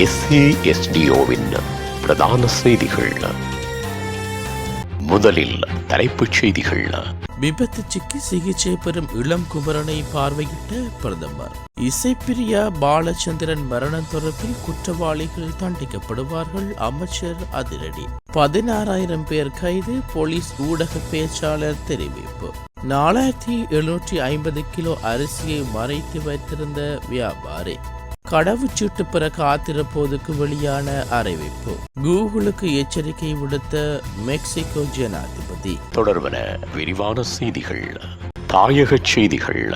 எஸ்ஏஎஸ்டிஓவின் பிரதான செய்திகள். முதலில் தலைப்புச் செய்திகள். விபத்து சிக்கி சிகிச்சை பெறும் இளம் குமரனை பார்வையிட்ட பிரதமர். இசைப்பிரியா பாலச்சந்திரன் மரணம் தொடர்பில் குற்றவாளிகள் தண்டிக்கப்படுவார்கள். அமைச்சர் அதிரடி. பதினாறாயிரம் பேர் கைது போலீஸ் ஊடக பேச்சாளர் தெரிவிப்பு. நாலாயிரத்தி எழுநூற்றி ஐம்பது கிலோ அரிசியை மறைத்து வைத்திருந்த வியாபாரி. கடவுச்சீட்டு பெற காத்திருப்போதுக்கு வெளியான அறிவிப்பு. கூகுளுக்கு எச்சரிக்கை விடுத்த மெக்சிகோ ஜனாதிபதி. தொடர்பன விரிவான செய்திகள். தாயகச் செய்திகள்.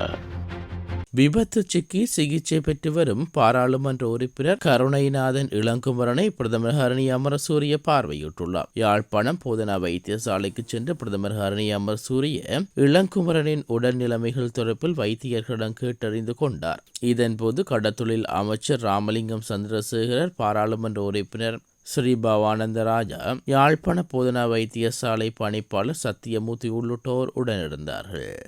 விபத்து சிக்கி சிகிச்சை பெற்று வரும் பாராளுமன்ற உறுப்பினர் கருணைநாதன் இளங்குமரனை பிரதமர் ஹரணி அமரசூரிய பார்வையிட்டுள்ளார். யாழ்ப்பாணம் போதனா வைத்தியசாலைக்கு சென்று பிரதமர் ஹரணி அமரசூரிய இளங்குமரனின் உடல் நிலைமைகள் தொடர்பில் வைத்தியர்களிடம் கேட்டறிந்து கொண்டார். இதன்போது கடத்தொழில் அமைச்சர் ராமலிங்கம் சந்திரசேகரர் பாராளுமன்ற உறுப்பினர் ஸ்ரீ பவானந்த ராஜா யாழ்ப்பாண போதனா வைத்தியசாலை பணிப்பாளர் சத்தியமூர்த்தி உள்ளிட்டோர் உடனிருந்தார்கள்.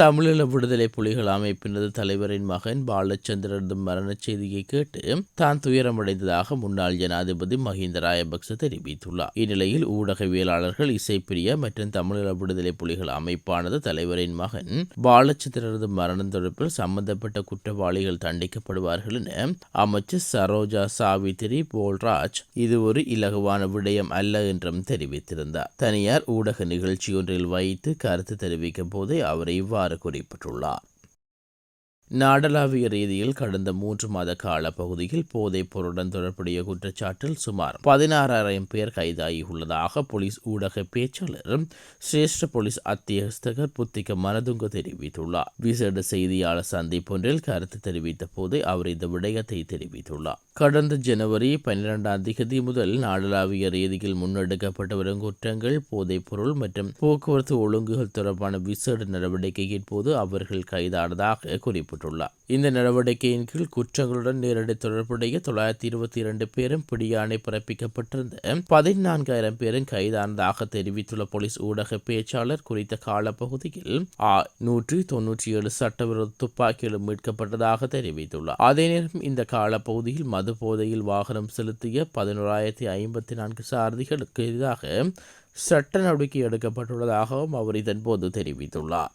தமிழீழ விடுதலை புலிகள் அமைப்பினது தலைவரின் மகன் பாலச்சந்திரனது மரணச் செய்தியை கேட்டு தான் துயரமடைந்ததாக முன்னாள் ஜனாதிபதி மஹிந்த ராயபக்ச தெரிவித்துள்ளார். இந்நிலையில் ஊடகவியலாளர்கள் இசைப்பிரிய மற்றும் தமிழீழ விடுதலை புலிகள் அமைப்பானது தலைவரின் மகன் பாலச்சந்திரனது மரணம் தொடர்பில் சம்பந்தப்பட்ட குற்றவாளிகள் தண்டிக்கப்படுவார்கள் என அமைச்சர் சரோஜா சாவித்திரி போல்ராஜ் இது ஒரு இலகுவான விடயம் அல்ல என்றும் தெரிவித்திருந்தார். தனியார் ஊடக நிகழ்ச்சி ஒன்றில் வைத்து கருத்து தெரிவிக்கும் போதே அவர் இவ்வாறு இவ்வாறு குறிப்பிட்டுள்ளார். நாடளாவிய ரீதியில் கடந்த மூன்று மாத கால பகுதியில் போதைப் பொருளுடன் தொடர்புடைய குற்றச்சாட்டில் சுமார் பதினாறாயிரம் பேர் கைதாகியுள்ளதாக போலீஸ் ஊடக பேச்சாளரும் சிரேஷ்ட போலீஸ் அத்தியஸ்தகர் புத்திக மனதுங்க தெரிவித்துள்ளார். விசேட செய்தியாளர் சந்திப்பொன்றில் கருத்து தெரிவித்த போது அவர் இந்த விடயத்தை தெரிவித்துள்ளார். கடந்த ஜனவரி பன்னிரெண்டாம் திகதி முதல் நாடளாவிய ரீதியில் முன்னெடுக்கப்பட்டு வரும் குற்றங்கள் போதைப் பொருள் மற்றும் போக்குவரத்து ஒழுங்குகள் தொடர்பான விசேட நடவடிக்கையின் போது அவர்கள் கைதானதாக குறிப்பிட்டார் குறிப்பிட்டுள்ளார் இந்த நடவடிக்கையின் கீழ் குற்றங்களுடன் நேரடி தொடர்புடைய தொள்ளாயிரத்தி இருபத்தி இரண்டு பேரும் பிடியாணை பிறப்பிக்கப்பட்டிருந்த பதினான்காயிரம் பேரும் கைதானதாக தெரிவித்துள்ள போலீஸ் ஊடக பேச்சாளர் குறித்த காலப்பகுதியில் நூற்றி தொன்னூற்றி ஏழு சட்டவிரோத துப்பாக்கிகளும் மீட்கப்பட்டதாக தெரிவித்துள்ளார். அதே நேரம் இந்த காலப்பகுதியில் மது போதையில் வாகனம் செலுத்திய பதினோராயிரத்தி ஐம்பத்தி நான்கு சாரதிகளுக்கு எதிராக சட்ட நடவடிக்கை எடுக்கப்பட்டுள்ளதாகவும் அவர் இதன்போது தெரிவித்துள்ளார்.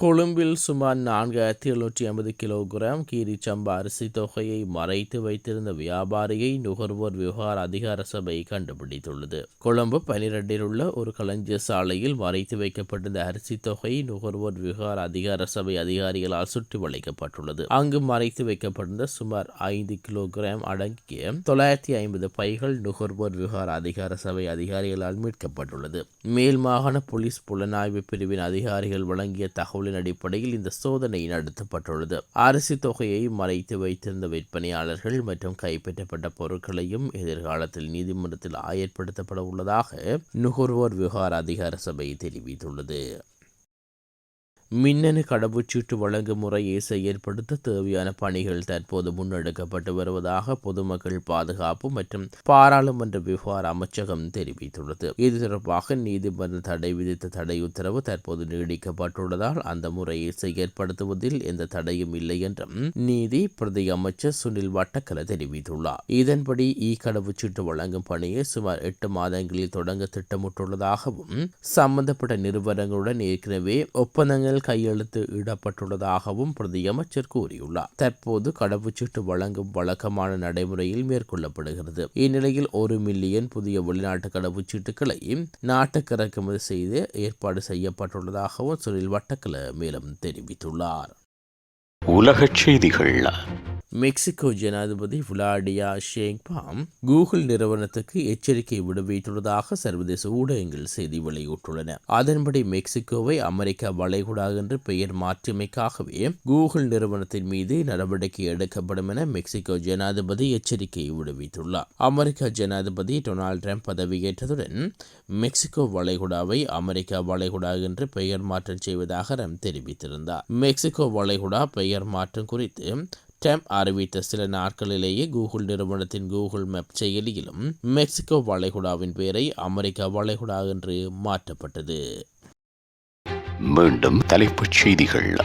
கொழும்பில் சுமார் நான்காயிரத்தி எழுநூற்றி ஐம்பது கிலோகிராம் கீரி சம்பா அரிசி தொகையை மறைத்து வைத்திருந்த வியாபாரியை நுகர்வோர் விவகார அதிகார சபை கண்டுபிடித்துள்ளது. கொழும்பு பனிரெண்டில் உள்ள ஒரு களஞ்சிய சாலையில் மறைத்து வைக்கப்பட்டிருந்த அரிசி தொகை நுகர்வோர் விவகார அதிகார சபை அதிகாரிகளால் சுற்றி வளைக்கப்பட்டுள்ளது அங்கு மறைத்து வைக்கப்பட்டிருந்த சுமார் ஐந்து கிலோகிராம் அடங்கிய தொள்ளாயிரத்தி ஐம்பது பைகள் நுகர்வோர் விவகார அதிகார சபை அதிகாரிகளால் மீட்கப்பட்டுள்ளது. மேல் மாகாண போலீஸ் புலனாய்வு பிரிவின் அதிகாரிகள் வழங்கிய தகவல் தகவலின் அடிப்படையில் இந்த சோதனை நடத்தப்பட்டுள்ளது. அரிசி தொகையை மறைத்து வைத்திருந்த விற்பனையாளர்கள் மற்றும் கைப்பற்றப்பட்ட பொருட்களையும் எதிர்காலத்தில் நீதிமன்றத்தில் ஆயர்படுத்தப்பட உள்ளதாக நுகர்வோர் விவகார அதிகார சபை தெரிவித்துள்ளது. மின்னணு கடவுச்சீட்டு வழங்கும் முறையை செயற்படுத்த தேவையான பணிகள் தற்போது முன்னெடுக்கப்பட்டு வருவதாக பொதுமக்கள் பாதுகாப்பு மற்றும் பாராளுமன்ற விவகார அமைச்சகம் தெரிவித்துள்ளது. இது தொடர்பாக நீதிமன்ற தடை விதித்த தடை உத்தரவு தற்போது நீடிக்கப்பட்டுள்ளதால் அந்த முறையை செயற்படுத்துவதில் எந்த தடையும் இல்லை என்றும் நீதி பிரதி அமைச்சர் சுனில் வட்டக்கல தெரிவித்துள்ளார். இதன்படி இ கடவுச்சீட்டு வழங்கும் பணியை சுமார் எட்டு மாதங்களில் தொடங்க திட்டமிட்டுள்ளதாகவும் சம்பந்தப்பட்ட நிறுவனங்களுடன் ஏற்கனவே ஒப்பந்தங்கள் கையெழுத்து இடப்பட்டுள்ளதாகவும் பிரதியமைச்சர் கூறியுள்ளார். தற்போது கடவுச்சீட்டு வழங்கும் வழக்கமான நடைமுறையில் மேற்கொள்ளப்படுகிறது. இந்நிலையில் ஒரு மில்லியன் புதிய வெளிநாட்டு கடவுச்சீட்டுகளை நாட்டுக்கு இறக்குமதி செய்து ஏற்பாடு செய்யப்பட்டுள்ளதாகவும் சுனில் வட்டக்கல மேலும் தெரிவித்துள்ளார். உலகச் செய்திகள் மெக்சிகோ ஜனாதிபதி விளாடியா ஷேங்பாம் கூகுள் நிறுவனத்துக்கு எச்சரிக்கை விடுவித்துள்ளதாக சர்வதேச ஊடகங்கள் செய்தி வெளியிட்டுள்ளன. அதன்படி மெக்சிகோவை அமெரிக்கா வளைகுடா என்று பெயர் மாற்றியமைக்காகவே கூகுள் நிறுவனத்தின் மீது நடவடிக்கை எடுக்கப்படும் என மெக்சிகோ ஜனாதிபதி எச்சரிக்கை விடுவித்துள்ளார். அமெரிக்க ஜனாதிபதி டொனால்டு ட்ரம்ப் பதவியேற்றதுடன் மெக்சிகோ வளைகுடாவை அமெரிக்கா வளைகுடா என்று பெயர் மாற்றம் செய்வதாக ரம் தெரிவித்திருந்தார். மெக்சிகோ வளைகுடா பெயர் மாற்றம் குறித்து டெம் அறிவித்த சில நாட்களிலேயே கூகுள் நிறுவனத்தின் கூகுள் மேப் செயலியிலும் மெக்சிகோ வளைகுடாவின் பெயரை அமெரிக்கா வளைகுடா என்று மாற்றப்பட்டது. மீண்டும் தலைப்புச் செய்திகள்.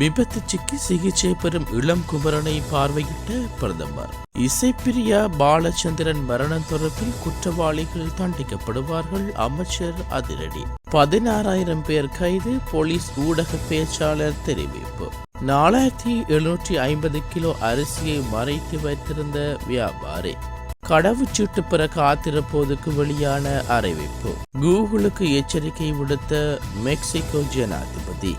விபத்து சிக்கி சிகிச்சை பெறும் இளம் குமரனை பார்வையிட்ட பிரதமர். இசைப்பிரியா பாலச்சந்திரன் மரணம் தொடர்பில் குற்றவாளிகள் தண்டிக்கப்படுவார்கள் அமைச்சர் அதிரடி. பதினாறாயிரம் பேர் கைது போலீஸ் ஊடக பேச்சாளர் தெரிவிப்பு. நாலாயிரத்தி எழுநூற்றி ஐம்பது கிலோ அரிசியை மறைத்து வைத்திருந்த வியாபாரி. கடவுச்சீட்டு பெற காத்திருப்போதுக்கு வெளியான அறிவிப்பு. கூகுளுக்கு எச்சரிக்கை விடுத்த மெக்சிகோ ஜனாதிபதி.